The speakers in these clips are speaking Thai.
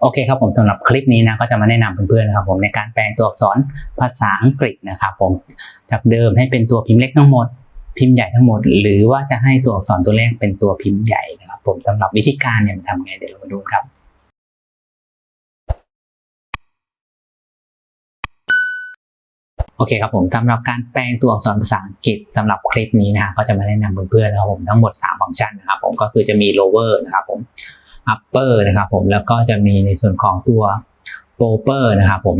โอเคครับผมสำหรับคลิปนี้นะก็จะมาแนะนำเพื่อนๆนะครับผมในการแปลงตัวอักษรภาษาอังกฤษนะครับผมจากเดิมให้เป็นตัวพิมพ์เล็กทั้งหมด พิมพ์ใหญ่ทั้งหมด หรือว่าจะให้ตัวอักษรตัวแรกเป็นตัวพิมพ์ใหญ่นะครับผมสำหรับวิธีการเนี่ยมันทำไงเดี๋ยวเรามาดูครับโอเคครับผมสำหรับการแปลงตัวอักษรภาษาอังกฤษสำหรับคลิปนี้นะฮะก็จะมาแนะนำเพื่อนๆนะครับผมทั้งหมด 3 ฟังก์ชันนะครับผมก็คือจะมี lower นะครับผม upper นะครับผมแล้วก็จะมีในส่วนของตัว proper นะครับผม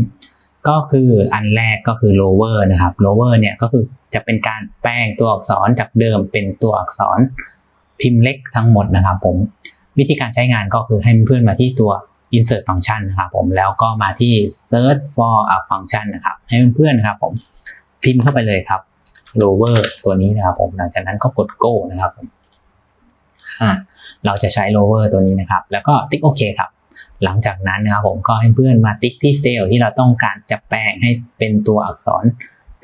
ก็คืออันแรกก็คือ lower นะครับ lower เนี่ยก็คือจะเป็นการแปลงตัวอักษรจากเดิมเป็นตัวอักษรพิมพ์เล็กทั้งหมดนะครับผมวิธีการใช้งานก็คือให้เพื่อนมาที่ตัว insert function นะครับผมแล้วก็มาที่ search for a function นะครับให้เพื่อนๆนะครับผมพิมพ์เข้าไปเลยครับ lower ตัวนี้นะครับผมหลังจากนั้นก็กด go นะครับผม่าเราจะใช้ lower ตัวนี้นะครับ แล้วก็ติ๊กโอเคครับ หลังจากนั้นนะครับผมก็ให้เพื่อนมาติ๊กที่เซลล์ที่เราต้องการจะแปลงให้เป็นตัวอักษร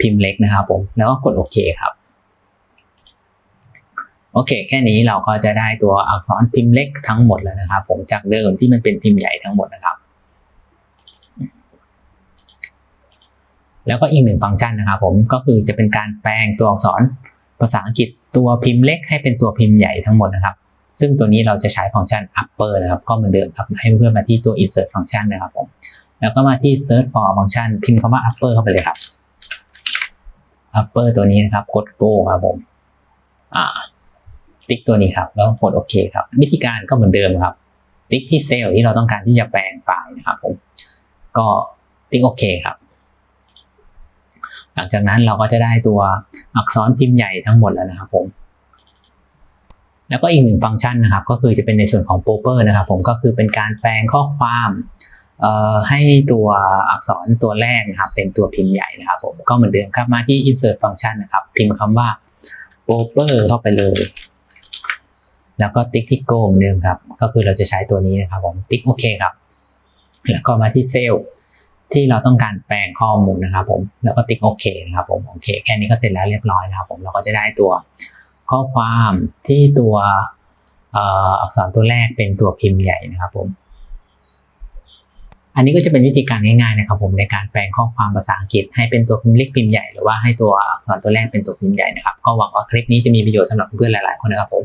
พิมพ์เล็กนะครับผมแล้วก็กดโอเคครับโอเค แค่นี้เราก็จะได้ตัวอักษรพิมพ์เล็กทั้งหมดแล้วนะครับ ผมจากเดิมที่มันเป็นพิมพ์ใหญ่ทั้งหมดนะครับ แล้วก็อีกหนึ่งฟังก์ชันนะครับ ผมก็คือจะเป็นการแปลงตัวอักษรภาษาอังกฤษตัวพิมพ์เล็กให้เป็นตัวพิมพ์ใหญ่ทั้งหมดนะครับ ซึ่งตัวนี้เราจะใช้ฟังก์ชัน upper นะครับ ก็เหมือนเดิมครับให้เพื่อนมาที่ตัว insert function นะครับผม แล้วก็มาที่ search for ฟังก์ชันพิมพ์คำว่า upper เข้าไปเลยครับ upper ตัวนี้นะครับ กด go ครับผม อ่า ติ๊กตัวนี้ครับ แล้วก็กดโอเคครับ วิธีการก็เหมือนเดิมครับ ติ๊กที่เซลล์ที่เราต้องการที่จะแปลงไฟล์นะครับผม ก็ติ๊กโอเคครับ หลังจากนั้นเราก็จะได้ตัวอักษรพิมพ์ใหญ่ทั้งหมดแล้วนะครับผม แล้วก็อีกหนึ่งฟังก์ชันนะครับ ก็คือจะเป็นในส่วนของ popper นะครับผมก็คือเป็นการแปลงข้อความให้ตัวอักษรตัวแรกนะครับ เป็นตัวพิมพ์ใหญ่นะครับผมก็เหมือนเดิมครับมาที่ insert function นะครับ พิมพ์คำว่า popper เข้าไปเลย แล้วก็ติ๊กที่ go เหมือนเดิมครับ ก็คือเราจะใช้ตัวนี้นะครับผมติ๊กโอเคครับ แล้วก็มาที่เซลล์ที่เราต้องการแปลงข้อมูลนะครับผมแล้วก็ติ๊กโอเคนะครับผมโอเคแค่นี้ก็เสร็จแล้วเรียบร้อยนะครับผมเราก็จะได้ตัว ข้อความที่ตัวอักษรตัวแรกเป็นตัวพิมพ์ใหญ่นะครับผม อันนี้ก็จะเป็นวิธีการง่ายๆนะครับผมในการแปลงข้อความภาษาอังกฤษให้เป็นตัวพิมพ์เล็กพิมพ์ใหญ่หรือว่าให้ตัวอักษรตัวแรกเป็นตัวพิมพ์ใหญ่นะครับ ก็หวังว่าคลิปนี้จะมีประโยชน์สำหรับเพื่อนหลายๆคนนะครับผม